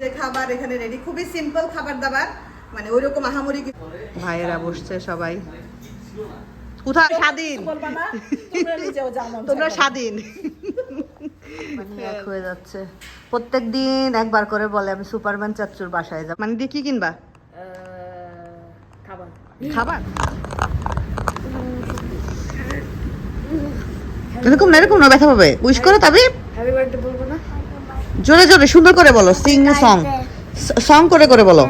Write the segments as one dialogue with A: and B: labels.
A: যে খাবার এখানে রেডি খুবই সিম্পল খাবার দাবার মানে ওইরকম আহামরি ভাইয়েরা বসছে সবাই। কোথায়? স্বাধীন। তোমরা স্বাধীন। মানে এক হয়ে যাচ্ছে। প্রত্যেক দিন একবার করে বলে আমি সুপারম্যান চাচ্চুর বাসায় যাব। মানে দিয়ে কি কিনবা?
B: খাবার।
A: খাবার? এরকম না এরকম না ব্যথা পাবে। উইশ করো তবে।
B: হ্যাপি বার্থডে
A: জোরে জোরে সুন্দর করে বলো সিং এ সং সং করে করে বলো।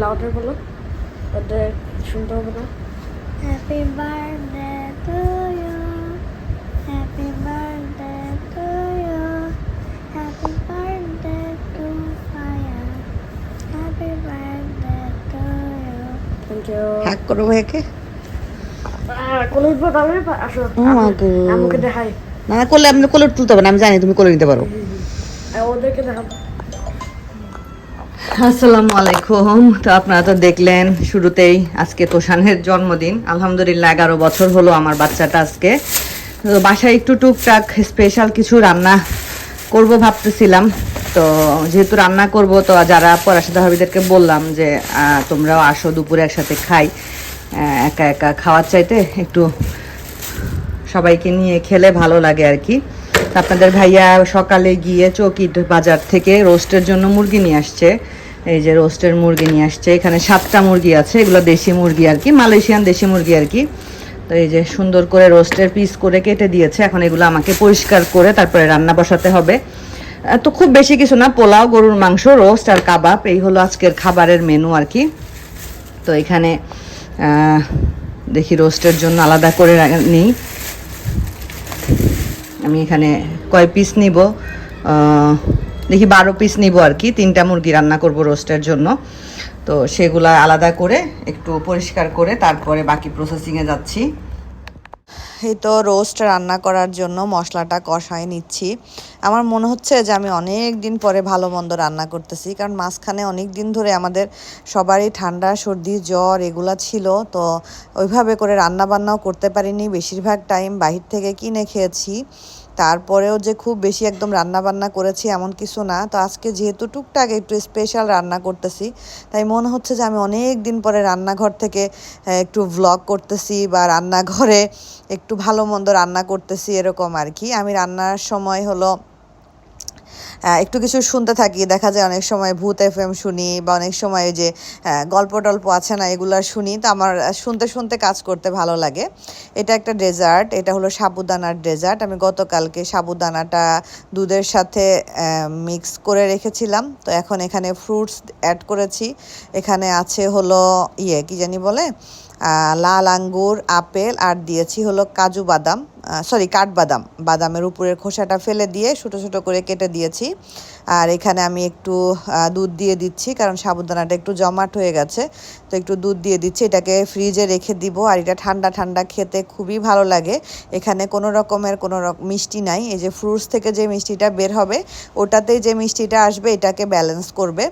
B: লাউডার বলো
C: সুন্দর বলো হ্যাপি
B: বার্থডে টু
A: হ্যাক করো ভাইকে
B: কোলে উঠবো তবে আসো।
A: my God.
B: আমাকে দেখাই।
A: না না করলে আপনি কোলে তুলতে হবে আমি জানি তুমি কোলে নিতে পারো।
B: ওদেরকে দেখাবো।
A: আসসালামু আলাইকুম। তো আপনারা তো দেখলেন শুরুতেই আজকে তোষানের জন্মদিন। আলহামদুলিল্লাহ এগারো বছর হলো আমার বাচ্চাটা আজকে। তো বাসায় একটু টুকটাক স্পেশাল কিছু রান্না করব ভাবতেছিলাম। তো যেহেতু রান্না করব, তো যারা পড়াশোনা ভাবিদেরকে বললাম যে তোমরাও আসো দুপুরে একসাথে খাই। একা একা খাওয়ার চাইতে একটু সবাইকে নিয়ে খেলে ভালো লাগে আর কি। আপনাদের ভাইয়া সকালে গিয়ে চৌকিট বাজার থেকে রোস্টের জন্য মুরগি নিয়ে আসছে। এই যে রোস্টের মুরগি নিয়ে আসছে, এখানে সাতটা মুরগি আছে, এগুলো দেশি মুরগি আর কি, মালয়েশিয়ান দেশি মুরগি আর কি। তো এই যে সুন্দর করে রোস্টের পিস করে কেটে দিয়েছে, এখন এগুলো আমাকে পরিষ্কার করে তারপরে রান্না বসাতে হবে। তো খুব বেশি কিছু না, পোলাও, গরুর মাংস, রোস্ট আর কাবাব, এই হলো আজকের খাবারের মেনু আর কি। তো এখানে দেখি রোস্টের জন্য আলাদা করে নিই। আমি এখানে কয় পিস নিব? দেখি বারো পিস নিব আর কি, তিনটা মুরগি রান্না করব রোস্টের জন্য। তো সেগুলা আলাদা করে, একটু পরিষ্কার করে, তারপরে বাকি প্রসেসিংয়ে যাচ্ছি। এই তো রোস্ট রান্না করার জন্য মশলাটা কষায় নিচ্ছি। আমার মনে হচ্ছে যে আমি অনেক দিন পরে ভালো মন্দ রান্না করতেছি, কারণ মাঝখানে অনেক দিন ধরে আমাদের সবারই ঠান্ডা, সর্দি, জ্বর এগুলো ছিল, তো ওইভাবে করে রান্না বান্নাও করতে পারিনি। বেশিরভাগ টাইম বাহির থেকে কিনে খেয়েছি। তারপরেও যে খুব বেশি একদম রান্না বান্না করেছি এমন কিছু না। তো আজকে যেহেতু টুকটাক একটু স্পেশাল রান্না করতেছি, তাই মনে হচ্ছে যে আমি অনেক দিন পরে রান্নাঘর থেকে একটু ভ্লগ করতেছি বা রান্নাঘরে একটু ভালো মন্দ রান্না করতেছি এরকম আর কি। আমি রান্নার সময় হলো একটু কিছু শুনতে থাকি। দেখা যায় অনেক সময় ভূত এফ এম শুনি বা অনেক সময় যে গল্প টল্প আছে না এগুলো শুনি। তো আমার শুনতে শুনতে কাজ করতে ভালো লাগে। এটা একটা ডেজার্ট এটা হলো সাবুদানার ডেজার্ট আমি গতকালকে সাবুদানাটা দুধের সাথে মিক্স করে রেখেছিলাম। তো এখন এখানে ফ্রুটস অ্যাড করেছি। এখানে আছে হলো ইয়ে কি জানি বলে? লাল আঙ্গুর, আপেল, আর দিয়েছি হলো কাজু বাদাম। সরি কাঠবাদাম। বাদামের উপরের খোসাটা ফেলে দিয়ে ছোটো ছোটো করে কেটে দিয়েছি। আর এখানে আমি একটু দুধ দিয়ে দিচ্ছি, কারণ সাবুদানাটা একটু জমাট হয়ে গেছে। তো একটু দুধ দিয়ে দিচ্ছি, এটাকে ফ্রিজে রেখে দিব। আর এটা ঠান্ডা ঠান্ডা খেতে খুবই ভালো লাগে। এখানে কোনো রকমের কোনো মিষ্টি নাই। এই যে ফ্রুটস থেকে যে মিষ্টিটা বের হবে, ওটাতেই যে মিষ্টিটা আসবে, এটাকে ব্যালেন্স করবে।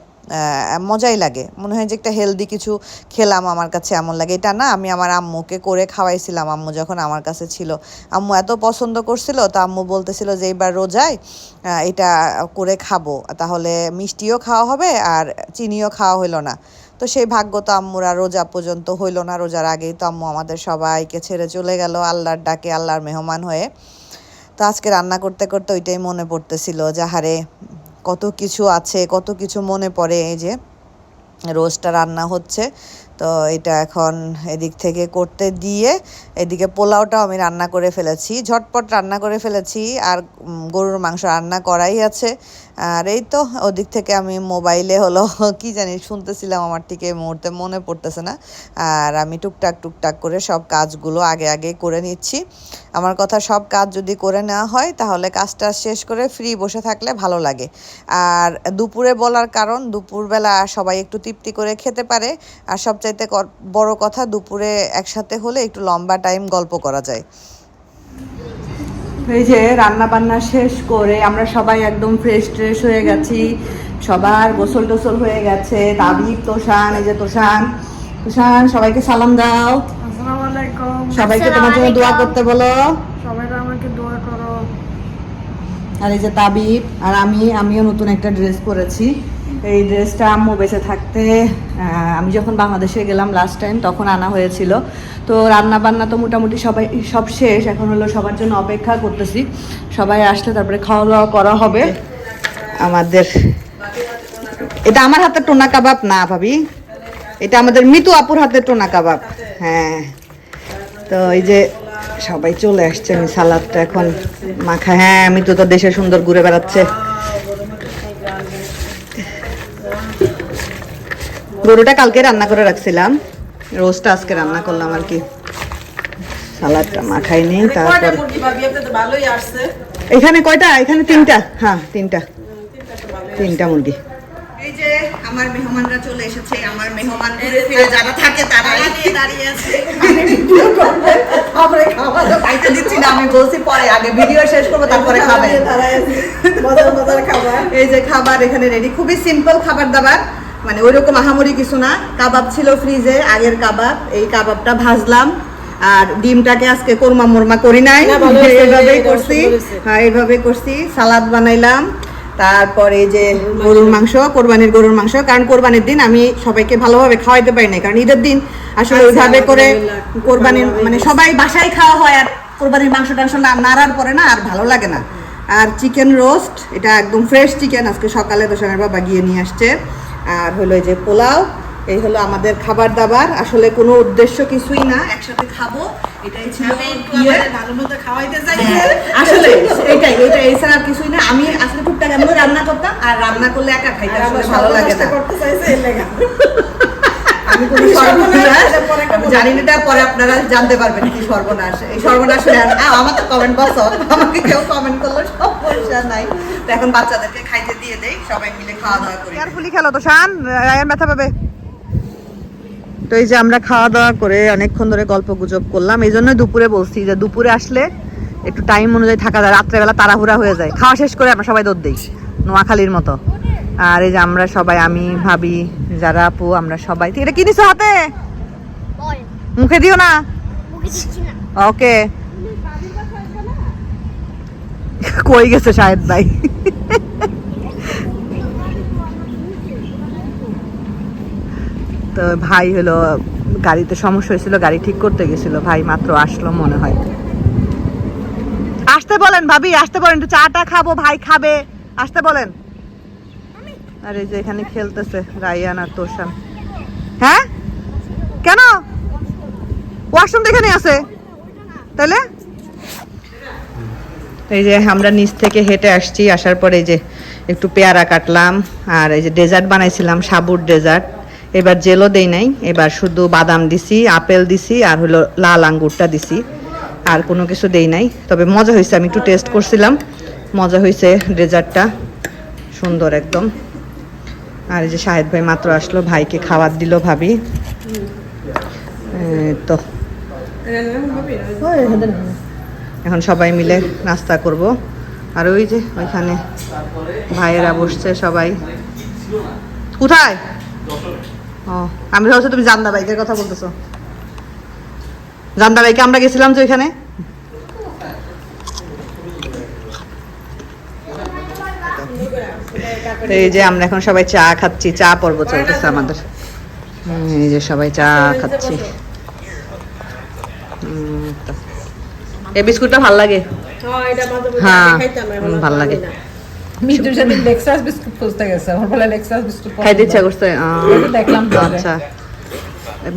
A: মজাই লাগে। মনে হয় যে একটা হেলদি কিছু খেলাম আমার কাছে এমন লাগে। এটা না আমি আমার আম্মুকে করে খাওয়াইছিলাম। আম্মু যখন আমার কাছে ছিল, আম্মু এত পছন্দ করছিল তো আম্মু বলতেছিল যে এইবার রোজায় এটা করে খাব। তাহলে মিষ্টিও খাওয়া হবে আর চিনিও খাওয়া হইল না। তো সেই ভাগ্য তো আম্মুরা রোজা পর্যন্ত হইল না। রোজার আগেই তো আম্মু আমাদের সবাইকে ছেড়ে চলে গেল আল্লাহর ডাকে, আল্লাহর মেহমান হয়ে। তো আজকে রান্না করতে করতে ওইটাই মনে পড়তেছিল যাহারে কত কিছু আছে, কত কিছু মনে পড়ে, এই যে রোস্টটা রান্না হচ্ছে। তো এটা এখন এদিক থেকে করতে দিয়ে এদিকে পোলাওটাও আমি রান্না করে ফেলেছি। ঝটপট রান্না করে ফেলেছি, আর গরুর মাংস রান্না করাই আছে। আর এই তো ওদিক থেকে আমি মোবাইলে হলো, কি জানি, শুনতেছিলাম আমার থেকে এই মুহূর্তে, মনে পড়তেছে না। আর আমি টুকটাক টুকটাক করে সব কাজগুলো আগে আগে করে নিচ্ছি। আমার কথা সব কাজ যদি করে নেওয়া হয়, তাহলে কাজটা শেষ করে ফ্রি বসে থাকলে ভালো লাগে। আর দুপুরে বলার কারণ, দুপুরবেলা সবাই একটু তৃপ্তি করে খেতে পারে। আর সবচাইতে বড় কথা, দুপুরে একসাথে হলে একটু লম্বা টাইম গল্প করা যায়। এই যে রান্না বান্না শেষ করে আমরা সবাই একদম ফ্রেশ ট্রেশ হয়ে গেছি। সবার গোসল টোসল হয়ে গেছে। তাবিব তোষান এই যে তোষান। তোষান সবাইকে সালাম দাও।
D: সবাইকে তোমার জন্য দোয়া করতে বলো।
C: সবাই আমাকে দোয়া করো।
D: আর এই যে তাবিব আর আমি আমিও নতুন একটা ড্রেস পরেছি। এই ড্রেসটা আম্মু বেঁচে থাকতে আমি যখন বাংলাদেশে গেলাম লাস্ট টাইম তখন আনা হয়েছিল। তো রান্না বান্না তো মোটামুটি সবাই, সব শেষ, এখন হলো সবার জন্য অপেক্ষা করতেছি। সবাই আসলে তারপরে খাওয়া দাওয়া করা হবে। আমাদের, এটা আমার হাতের টোনা কাবাব না, ভাবি। এটা আমাদের মিতু আপুর হাতের টোনা কাবাব। হ্যাঁ। তো এই যে সবাই চলে আসছে, আমি সালাদটা এখন মাখা হ্যাঁ আমি তো তো দেশে সুন্দর ঘুরে বেড়াচ্ছে। গরুটা কালকে রান্না করে রাখছিলাম। রোজটা আজকে রান্না করলাম আর কি। সালাদটা মাখাই নিই তারপর এখানে কয়টা? এখানে তিনটা। হ্যাঁ তিনটা। তিনটা মুরগি। এই যে আমার মেহমানরা চলে এসেছে আমার মেহমান যারা থাকে তারা দাঁড়িয়ে আছে। আমরা খাওয়া দাওয়া খাইতে দিচ্ছি না আমি বলছি পরে আগে ভিডিও শেষ করব তারপরে খাবে। এই যে খাবার এখানে রেডি খুবই সিম্পল খাবার দাবার। মানে ওইরকম আহামরি কিছু না। কাবাব ছিল ফ্রিজে আগের কাবাব এই কাবাবটা ভাজলাম। আর ডিমটাকে আজকে কোরমা মোরমা করি নাই। এইভাবেই করছি। হ্যাঁ এইভাবে করছি। সালাদ বানাইলাম। তারপরে যে গরুর মাংস। কোরবানির গরুর মাংস। কারণ কোরবানির দিন আমি সবাইকে ভালোভাবে খাওয়াইতে পারি না কারণ ঈদের দিন আসলে
E: আচ্ছা,
D: ওইভাবে করে কোরবানির মানে সবাই বাসায় খাওয়া হয় আর কোরবানির মাংস টাংস না নাড়ার পরে না আর ভালো লাগে না। আর চিকেন রোস্ট এটা একদম ফ্রেশ চিকেন আজকে সকালে দোষানের বাবা গিয়ে নিয়ে আসছে। আর হলো যে পোলাও এই হলো আমাদের খাবার দাবার। আসলে কোনো উদ্দেশ্য কিছুই না একসাথে খাব। এটাই ছিল।
E: ভালো মতো খাওয়াইতে চাই।
D: আসলে এটাই এটা এছাড়া কিছুই না। আমি আসলে টুকটাক এমন রান্না করতাম আর রান্না করলে একা খাইতে আসলে ভালো লাগে না।
E: করতে চাইছে
D: আমি কোনো সর্বনাশ জানি না পরে আপনারা জানতে পারবেন কি সর্বনাশ। এই সর্বনাশ হলে আর- আ, আমার তো কমেন্ট বক্স আমাকে কেউ কমেন্ট করল সমস্যা নাই। তো এখন বাচ্চাদেরকে খাইতে দিয়ে দেই সবাই মিলে খাওয়া দাওয়া করি কেয়ারফুলি খেলো তো? শান রায়ান ব্যথা পাবে? তো এই যে আমরা খাওয়া দাওয়া করে অনেকক্ষণ ধরে গল্প গুজব করলাম এই জন্য দুপুরে বলছি যে দুপুরে আসলে একটু টাইম অনুযায়ী থাকা যায় রাত্রেবেলা তাড়াহুড়া হয়ে যায়। খাওয়া শেষ করে আমরা সবাই দৌড় দিই নোয়াখালীর মতো। আর এই যে আমরা সবাই আমি ভাবি যারা আপু আমরা সবাই। এটা কি হাতে? মুখে দিও না?
F: না।
D: ওকে। কই গেছে শাহেদ ভাই? তো ভাই হলো, গাড়িতে সমস্যা হয়েছিল, গাড়ি ঠিক করতে গেছিল। ভাই মাত্র আসলো মনে হয়। আসতে বলেন ভাবি, আসতে বলেন, একটু চাটা খাব, ভাই খাবে। আসতে বলেন। আর এই যে এখানে খেলতেছে রায়ান আর তোষান। হ্যাঁ? কেন? ওয়াশরুম এখানে আছে। তাহলে এই যে আমরা নিচ থেকে হেঁটে আসছি, আসার পরে যে একটু পেয়ারা কাটলাম, আর এই যে ডেজার্ট বানাইছিলাম, সাবুর ডেজার্ট। এবার জেলও দেই নাই, এবার শুধু বাদাম দিছি, আপেল দিছি, আর হলো লাল আঙ্গুরটা দিছি। আর কোনো কিছু দেই নাই, তবে মজা হয়েছে, আমি একটু টেস্ট করছিলাম। মজা হয়েছে ডেজার্টটা, সুন্দর একদম। আর এই যে শাহেদ ভাই মাত্র আসলো, ভাইকে খাবার দিল ভাবি। তো। এখন সবাই মিলে নাস্তা করব। আর ওই যে ওইখানে ভাইয়েরা বসছে সবাই। কোথায়? ও আমি ভাবছি তুমি জান্দা বাইকের কথা বলতেছো। জান্দা বাইকে আমরা গেছিলাম যে ওইখানে? এই যে আমরা এখন সবাই চা খাচ্ছি চা পর্ব চলতেছে আমাদের। এই যে সবাই চা খাচ্ছি। এই বিস্কুটটা ভালো লাগে?
E: হ্যাঁ,
D: হ্যাঁ, ভালো লাগে।
E: না।
G: সাথে লেক্সাস বিস্কুট খুঁজতে গেছে। আমার বলে লেক্সাস বিস্কুট।
D: খাইতে ইচ্ছা করছে
G: দেখলাম
D: আচ্ছা।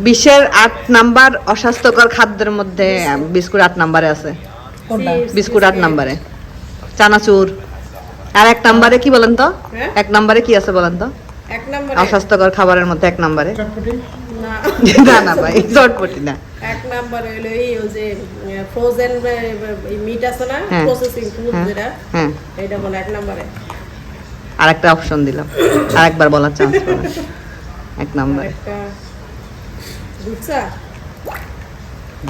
D: বিশ্বের আট নাম্বার অস্বাস্থ্যকর খাদ্যের মধ্যে বিস্কুট আট নাম্বারে আছে। বিস্কুট আট নাম্বারে। চানাচুর। আর এক নাম্বারে কি বলেন তো?
E: হ্যাঁ?
D: এক নাম্বারে কি আছে বলেন তো? অস্বাস্থ্যকর খাবারের মধ্যে এক নাম্বারে।
E: না,
D: না না ভাই চটপটি না।
E: এক নম্বরে হলো এই যে ফ্রোজেন মিট আছে না
D: হ্যাঁ।
E: প্রসেসিং ফুড
D: হ্যাঁ।
E: যেটা
D: হ্যাঁ।
E: এটা বলে এক নম্বরে।
D: আর একটা অপশন দিলাম। আর একবার বলার চান্স এক নাম্বারে।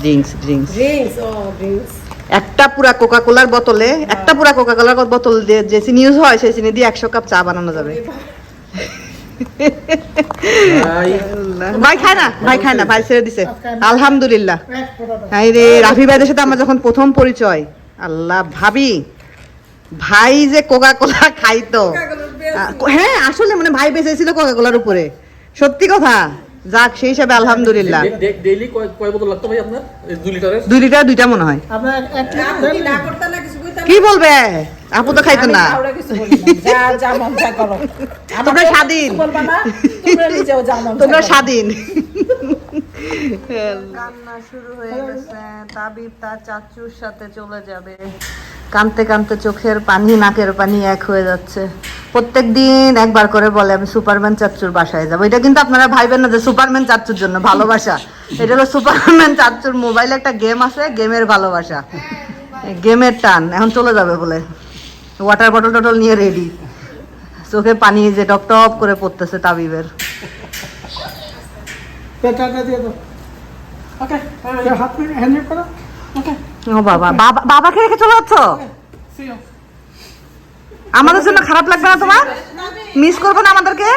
D: ড্রিঙ্কস ড্রিঙ্কস
E: ড্রিঙ্কস ও ড্রিঙ্কস
D: একটা পুরা কোকা কোলার বোতলে একটা পুরা কোকা কোলার বোতল দিয়ে যে চিনি ইউজ হয় সেই চিনি দিয়ে একশো কাপ চা বানানো যাবে। ভাই খায় না ভাই খায় না ভাই ছেড়ে দিছে। আলহামদুলিল্লাহ। হাই রে রাফি ভাইদের সাথে আমার যখন প্রথম পরিচয় আল্লাহ ভাবি ভাই যে কোকা কোলা খাইতো হ্যাঁ আসলে মানে ভাই বেঁচে ছিল কোকা কোলার উপরে। সত্যি কথা। যাক সেই হিসাবে আলহামদুলিল্লাহ।
H: ডেইলি কয় কয় বোতল লাগতো ভাই আপনার? এই দুই লিটারের?
D: দুই লিটার দুইটা মনে হয়।
E: আপু কি না করতে না কিছু কইতে
D: কি বলবে? আপু তো খাইতো না। তোমরা স্বাধীন।
G: তোমরা।
D: স্বাধীন। কান্না শুরু হয়ে গেছে। তাবিব তার চাচুর সাথে চলে যাবে। কানতে কানতে চোখের পানি নাকের পানি এক হয়ে যাচ্ছে। প্রত্যেক দিন একবার করে বলে আমি সুপারম্যান চাচ্চুর বাসায় যাব। এটা কিন্তু আপনারা ভাইবেন না যে সুপারম্যান চাচ্চুর জন্য ভালোবাসা। এটা হলো সুপারম্যান চাচ্চুর মোবাইলে একটা গেম আছে গেমের ভালোবাসা। গেমের টান এখন চলে যাবে বলে। ওয়াটার বটল টটল নিয়ে রেডি চোখে পানি যে টপ টপ করে পড়তেছে তাবিবের।
I: ওকে
D: ও বাবা বাবা বাবাকে রেখে চলে যাচ্ছ? আমাদের জন্য খারাপ লাগবে না তোমার? মিস করবে না আমাদেরকে?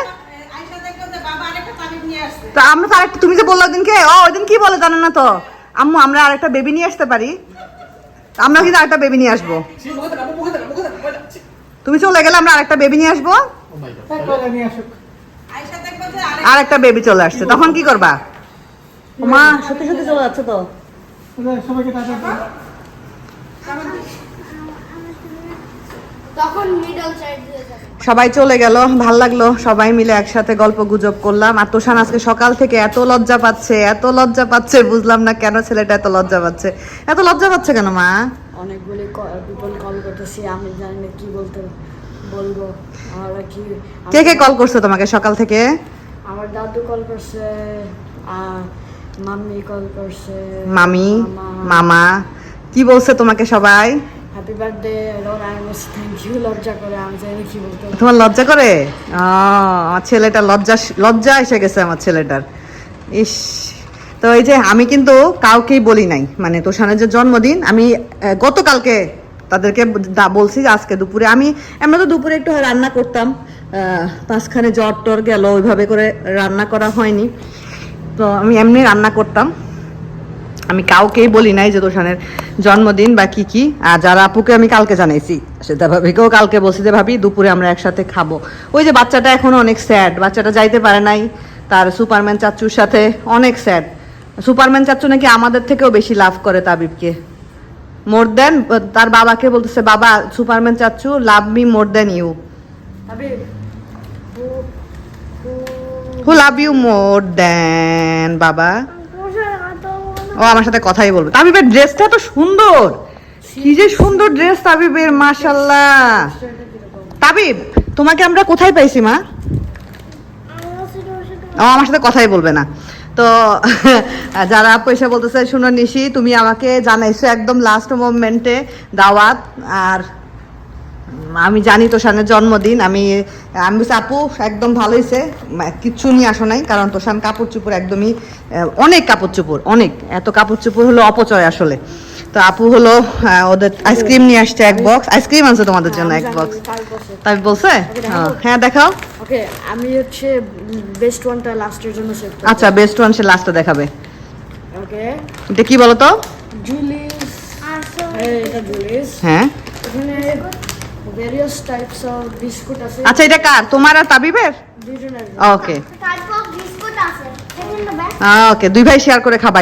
D: তো আমরা তো আরেকটা তুমি যে বলল দিনকে ও ওই দিন কি বলে জানেন না তো? আম্মু আমরা আরেকটা বেবি নিয়ে আসতে পারি। আমরা কিন্তু আরেকটা বেবি নিয়ে আসব। তুমি চলে গেলে আমরা আরেকটা বেবি নিয়ে আসব।
E: আর
D: আরেকটা বেবি চলে আসছে। তখন কি করবা? মা সত্যি সত্যি চলে যাচ্ছে তো।
F: তখন মিডল যাবে
D: সবাই চলে গেল ভালো লাগল সবাই মিলে একসাথে গল্প গুজব করলাম। আর তোষান আজকে সকাল থেকে এত লজ্জা পাচ্ছে এত লজ্জা পাচ্ছে বুঝলাম না কেন ছেলেটা এত লজ্জা পাচ্ছে। এত লজ্জা পাচ্ছে কেন মা?
C: অনেকগুলি পিপল কল করতেছি আমি জানি না কি বলতে বলব। আমরা কি
D: কে কে কল করছে তোমাকে সকাল থেকে?
C: আমার দাদু কল করছে আর মাম্মি কল করছে
D: মামা।
C: মামা
D: কি বলছে তোমাকে সবাই?
C: Happy birthday Ron I miss thank you লজ্জা করে, আমি জানি কি বলতে
D: তোমার লজ্জা করে? আমার ছেলেটা লজ্জা লজ্জা এসে গেছে আমার ছেলেটার। ইস। তো এই যে আমি কিন্তু কাউকেই বলি নাই। মানে তোষানের যে জন্মদিন, আমি গতকালকে তাদেরকে বলছি যে আজকে দুপুরে আমি, আমরা তো দুপুরে একটু রান্না করতাম। মাঝখানে জ্বর টর গেল, ওইভাবে করে রান্না করা হয়নি। তো আমি এমনি রান্না করতাম। আমি কাউকেই বলি নাই যে তোষানের জন্মদিন বা কি কি আর যারা আপুকে আমি কালকে জানাইছি সেটা ভাবিকেও কালকে বলছি যে ভাবি দুপুরে আমরা একসাথে খাব। ওই যে বাচ্চাটা এখনও অনেক স্যাড বাচ্চাটা যাইতে পারে নাই তার সুপারম্যান চাচুর সাথে অনেক স্যাড। সুপারম্যান চাচু নাকি আমাদের থেকেও বেশি লাভ করে তাবিবকে। মোর দেন তার বাবাকে বলতেছে বাবা সুপারম্যান চাচু love me more than you.
C: Who
D: love you more than বাবা। ও আমার সাথে কথাই বলবে। তাবিবের ড্রেসটা তো সুন্দর। কি যে সুন্দর ড্রেস তাবিবের মাশাল্লাহ তাবিব, তোমাকে আমরা কোথায় পাইছি, মা? ও, আমার সাথে কথাই বলবে না। তো, যারা পয়সা বলতেছে, শুনো নিশি, তুমি আমাকে জানাইছো একদম লাস্ট মোমেন্টে দাওয়াত, আর আমি জানি তোষানের জন্মদিন আমি আমি বলছি আপু একদম ভালো হয়েছে কিচ্ছু নিয়ে আসো নাই কারণ তোষান কাপড় চুপড় একদমই অনেক কাপড় চুপড় অনেক। এত কাপড় চুপড় হলো অপচয় আসলে। তো আপু হলো ওদের আইসক্রিম নিয়ে আসছে এক বক্স। আইসক্রিম আনছে তোমাদের জন্য এক বক্স। তাই বলছে? হ্যাঁ, হ্যাঁ দেখাও।
C: ওকে আমি হচ্ছে বেস্ট ওয়ানটা লাস্টের জন্য সেভ
D: আচ্ছা বেস্ট ওয়ান সে লাস্টে দেখাবে।
C: ওকে।
D: এটা কি বলো তো
C: জুলিস
F: আর সো
C: এটা জুলিস
D: হ্যাঁ।
C: এখানে ভেরিয়াস টাইপস অফ বিস্কুট আছে।
D: আচ্ছা এটা কার? তোমার আর তাবিবের?
C: দুজনের।
D: ওকে
F: তারপর বিস্কুট আছে।
D: ওকে দুই ভাই শেয়ার করে খাবা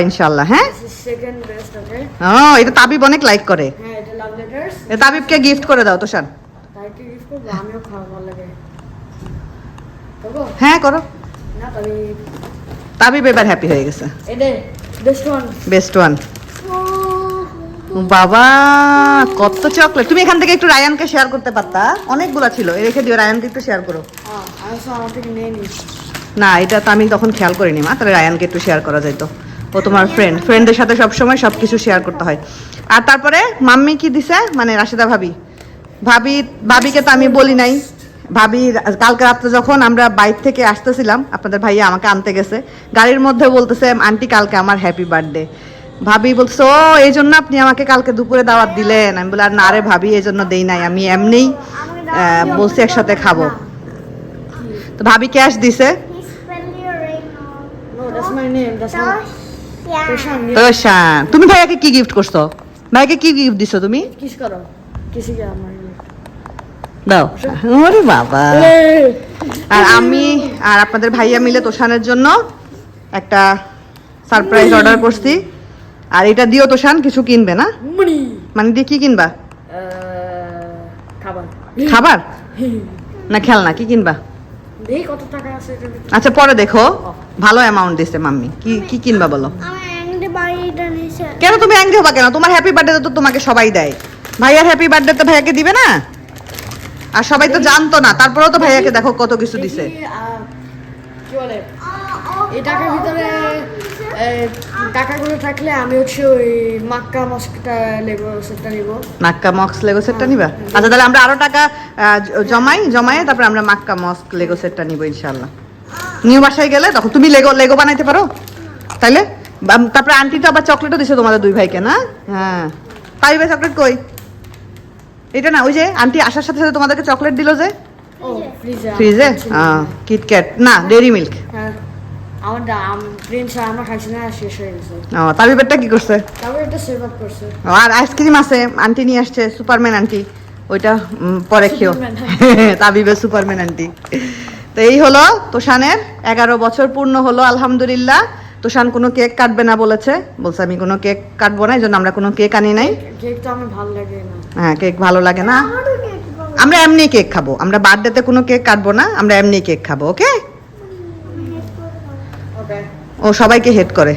D: হ্যাঁ?
C: সেকেন্ড বেস্ট ওকে
D: ও এটা তাবিব অনেক লাইক করে।
C: হ্যাঁ এটা লাভ লেটার্স
D: এ তাবিবকে গিফট করে দাও তোষান
C: তাইকে গিফট করব আমিও খাওয়া ভালো লাগে। করব
D: হ্যাঁ করো।
C: না তবে
D: তাবিব এবার হ্যাপি হয়ে গেছে।
C: এদে বেস্ট ওয়ান
D: বেস্ট ওয়ান বাবা, কত চকলেট তুমি এখান থেকে একটু রায়ানকে শেয়ার করতে পারতা। অনেকগুলা ছিল। রেখে দিও, রায়ানকে একটু শেয়ার করো। না, এটা তো আমি তখন খেয়াল করিনি, মা। তাহলে রায়ানকে একটু শেয়ার করা যেত ও তোমার ফ্রেন্ড ফ্রেন্ডের সাথে সবসময় সব কিছু শেয়ার করতে হয়। আর তারপরে, মাম্মি কি দিছে? মানে রাশিদা ভাবি। ভাবি, ভাবিকে তো আমি বলি নাই। ভাবি, কালকে রাত্রে যখন আমরা বাইক থেকে আসতেছিলাম, আপনাদের ভাইয়া আমাকে আনতে গেছে। গাড়ির মধ্যে বলতেছে, আন্টি, কালকে আমার হ্যাপি বার্থডে ভাবি বলছে ও এই জন্য আপনি আমাকে কালকে দুপুরে দাওয়াত দিলেন। আমি বলি আর না রে ভাবি এই জন্য দেই নাই। আমি এমনিই বলছি একসাথে খাব। তো ভাবি ক্যাশ দিছে। তুমি ভাইয়াকে কি গিফট করছ? ভাইয়াকে কি গিফট দিছো তুমি? দাও। ওরে বাবা। আর আমি আর আপনাদের ভাইয়া মিলে তোষানের জন্য একটা সারপ্রাইজ অর্ডার করছি। আর এটা দিও তোষান কিছু কিনবে না? মানে দিয়ে কি কিনবা?
C: খাবার।
D: খাবার? না খেলনা কি কিনবা। আচ্ছা পরে দেখো। ভালো অ্যামাউন্ট দিছে মাম্মি। কি কি কিনবা বলো? কেন তুমি অ্যাংরি হবা কেন? তোমার হ্যাপি বার্থডে তো তোমাকে সবাই দেয়। ভাইয়ার হ্যাপি বার্থডে তো ভাইয়াকে দিবে না? আর সবাই তো জানতো না। তারপরেও তো ভাইয়াকে দেখো কত কিছু দিছে।
C: দেখি, কি বলে? এই টাকার ভিতরে টাকাগুলো থাকলে আমি হচ্ছে ওই মাক্কা মস্কটা লেবো সেটা নিবো।
D: মাক্কা মক্স লেগো সেটটা নিবা? আচ্ছা তাহলে আমরা আরও টাকা জমাই জমাই তারপরে আমরা মাক্কা মস্ক লেগো সেটটা নিবো ইনশাল্লাহ নিউ বাসায় গেলে তখন তুমি লেগো লেগো বানাইতে পারো। তাইলে তারপরে আন্টি তো আবার চকলেটও দিছে তোমাদের দুই ভাইকে না? হ্যাঁ। পাইবে চকলেট কই? এটা না ওই যে আন্টি আসার সাথে সাথে তোমাদেরকে চকলেট দিল যে?
C: ও ফ্রিজে
D: ফ্রিজে কিটক্যাট না ডেরি মিল্ক
C: হ্যাঁ। আমার দাম প্রিন্স আমরা খাইছি না শেষ হয়ে গেছে।
D: ও তাবিবেরটা কি করছে?
C: তারপর সেভ আপ করছে।
D: আর আইসক্রিম আছে আন্টি নিয়ে আসছে সুপারম্যান আন্টি ওইটা পরে খেও। তাবিবের সুপারম্যান আন্টি তো এই হলো তোষানের এগারো বছর পূর্ণ হলো আলহামদুলিল্লাহ। তোষান কোনো কেক কাটবে না বলেছে। বলছে আমি কোনো কেক কাটবো না এই জন্য আমরা কোনো কেক আনি নাই।
C: কেক তো আমার ভালো লাগে না।
D: হ্যাঁ কেক ভালো লাগে না। আমরা এমনি কেক খাব। আমরা বার্থডেতে কোনো কেক কাটবো না আমরা এমনি কেক খাব
C: ওকে?
D: ও সবাইকে হেড করে।